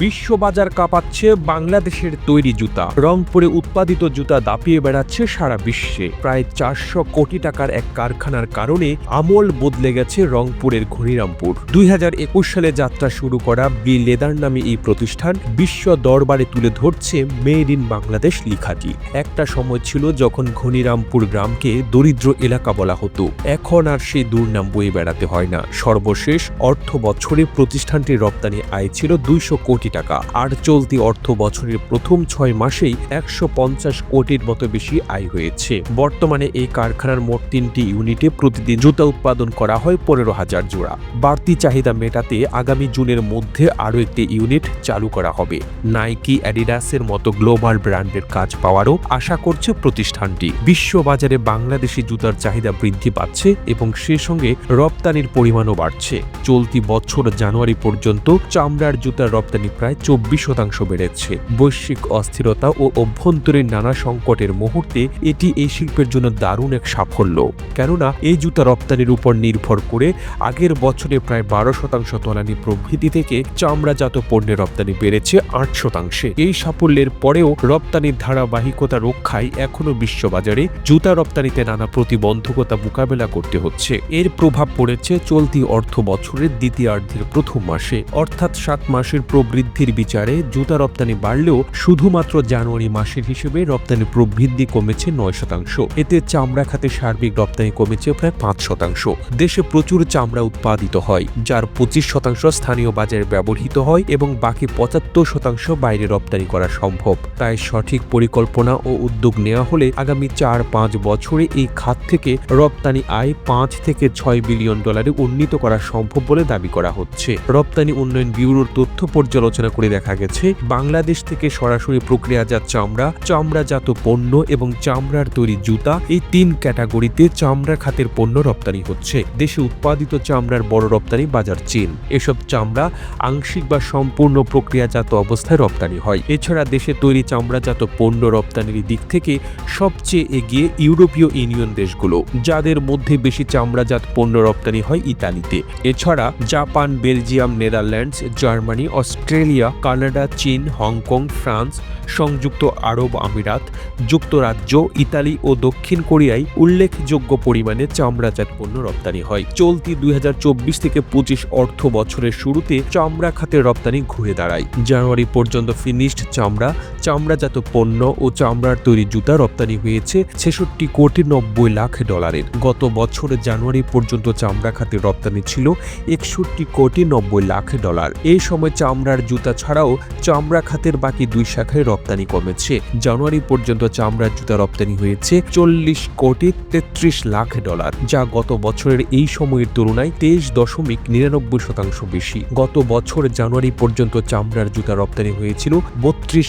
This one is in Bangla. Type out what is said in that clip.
বিশ্ববাজার কাঁপাচ্ছে বাংলাদেশের তৈরি জুতা। রংপুরে উৎপাদিত জুতা দাপিয়ে বেড়াচ্ছে সারা বিশ্বে। প্রায় চারশো কোটি টাকার এক কারখানার কারণে আমল বদলে গেছে রংপুরের ঘনিরামপুর। দুই হাজার একুশ সালে যাত্রা শুরু করা বি লেদার নামে এই প্রতিষ্ঠান বিশ্ব দরবারে তুলে ধরছে মেড ইন বাংলাদেশ লিখাটি। একটা সময় ছিল যখন ঘনিরামপুর গ্রামকে দরিদ্র এলাকা বলা হতো। এখন আর সেই দুর্নাম বয়ে বেড়াতে হয় না। সর্বশেষ অর্থ বছরে প্রতিষ্ঠানটির রপ্তানি আয় ছিল দুইশো কোটি টাকা। আর চলতি অর্থ বছরের প্রথম ছয় মাসেই একশো পঞ্চাশ কোটির মতো বেশি আয় হয়েছে। বর্তমানে এই কারখানার মোট তিনটি ইউনিটে প্রতিদিন জুতা উৎপাদন করা হয় পনেরো হাজার জোড়া। বাড়তি চাহিদা মেটাতে আগামী জুনের মধ্যে আরও একটি ইউনিট চালু করা হবে। নাইকি, অ্যাডিডাসের মতো গ্লোবাল ব্র্যান্ডের কাজ পাওয়ারও আশা করছে প্রতিষ্ঠানটি। বিশ্ববাজারে বাংলাদেশি জুতার চাহিদা বৃদ্ধি পাচ্ছে এবং সে সঙ্গে রপ্তানির পরিমাণও বাড়ছে। চলতি বছর জানুয়ারি পর্যন্ত চামড়ার জুতার রপ্তানি প্রায় চব্বিশ শতাংশ বেড়েছে। বৈশ্বিক অস্থিরতা ও অভ্যন্তরীণ নানা সংকটের মুহূর্তে এটি এই শিল্পের জন্য দারুণ এক সাফল্য। কেননা, এই জুতা রপ্তানির উপর নির্ভর করে আগের বছরে প্রায় বারো শতাংশ তলানি প্রবৃদ্ধি থেকে চামড়াজাত পণ্যের রপ্তানি বেড়েছে আট শতাংশে। এই সাফল্যের পরেও রপ্তানির ধারাবাহিকতা রক্ষায় এখনও বিশ্ববাজারে জুতা রপ্তানিতে নানা প্রতিবন্ধকতা মোকাবেলা করতে হচ্ছে। এর প্রভাব পড়েছে চলতি অর্থ বছরের দ্বিতীয়ার্ধের প্রথম মাসে। অর্থাৎ সাত মাসের প্রবৃদ্ধির বিচারে জুতা রপ্তানি বাড়লেও শুধুমাত্র জানুয়ারি মাসের হিসেবে রপ্তানি প্রবৃদ্ধি কমেছে নয় শতাংশ। এতে চামড়া খাতে সার্বিক রপ্তানি কমেছে প্রায় পাঁচ শতাংশ। দেশে প্রচুর চামড়া উৎপাদিত হয়, যার পঁচিশ শতাংশ স্থানীয় বাজারে ব্যবহৃত হয় এবং বাকি পঁচাত্তর শতাংশ বাইরে রপ্তানি করা সম্ভব। তাই সঠিক পরিকল্পনা ও উদ্যোগ নেওয়া হলে আগামী চার পাঁচ বছরে এই খাত থেকে রপ্তানি আয় পাঁচ থেকে ছয় বিলিয়ন ডলারে উন্নীত করা সম্ভব বলে দাবি করা হচ্ছে। রপ্তানি উন্নয়ন ব্যুরোর তথ্য পর্যালোচনা করে দেখা গেছে, বাংলাদেশ থেকে সরাসরি প্রক্রিয়াজাত চামড়া, চামড়াজাত পণ্য এবং চামড়ার তৈরি জুতা, এই তিন ক্যাটাগরিতে চামড়া খাতের পণ্য রপ্তানি হচ্ছে। দেশে উৎপাদিত চামড়ার বড় রপ্তানি বাজার চীন। এসব চামড়া আংশিক বা সম্পূর্ণ প্রক্রিয়াজাত অবস্থায় রপ্তানি হয়। এছাড়া দেশে তৈরি চামড়াজাত পণ্য রপ্তানির দিক থেকে সবচেয়ে এগিয়ে ইউরোপীয় ইউনিয়ন দেশগুলো, যাদের মধ্যে বেশি চামড়াজাত পণ্য রপ্তানি হয় ইতালিতে। এছাড়া Japan, Belgium, Netherlands, Germany, Australia Canada, চীন, হংকং, ফ্রান্স, সংযুক্ত আরব আমিরাত, যুক্তরাজ্য, ইতালি ও দক্ষিণ কোরিয়ায় উল্লেখযোগ্য পরিমাণে চামড়াজাত পণ্য রপ্তানি হয়। চলতি দুই হাজার চব্বিশ থেকে পঁচিশ অর্থ বছরের শুরুতে চামড়া খাতে রপ্তানি ঘুরে দাঁড়ায়। জানুয়ারি পর্যন্ত ফিনিশড চামড়া চামড়াজাত পণ্য ও চামড়ার তৈরি জুতা রপ্তানি হয়েছে ছেষট্টি কোটি নব্বই লাখ ডলারের। গত বছর জানুয়ারি পর্যন্ত চামড়া খাতের রপ্তানি ছিল একষট্টি কোটি নব্বই লাখ ডলার। এই সময় চামড়ার জুতা ছাড়াও চামড়া খাতের বাকি দুই শাখায় রপ্তানি কমেছে। জানুয়ারি পর্যন্ত চামড়ার জুতা রপ্তানি হয়েছে চল্লিশ কোটি তেত্রিশ লাখ ডলার, যা গত বছরের এই সময়ের তুলনায় তেইশ দশমিক নিরানব্বই শতাংশ বেশি। গত বছর জানুয়ারি পর্যন্ত চামড়ার জুতা রপ্তানি হয়েছিল বত্রিশ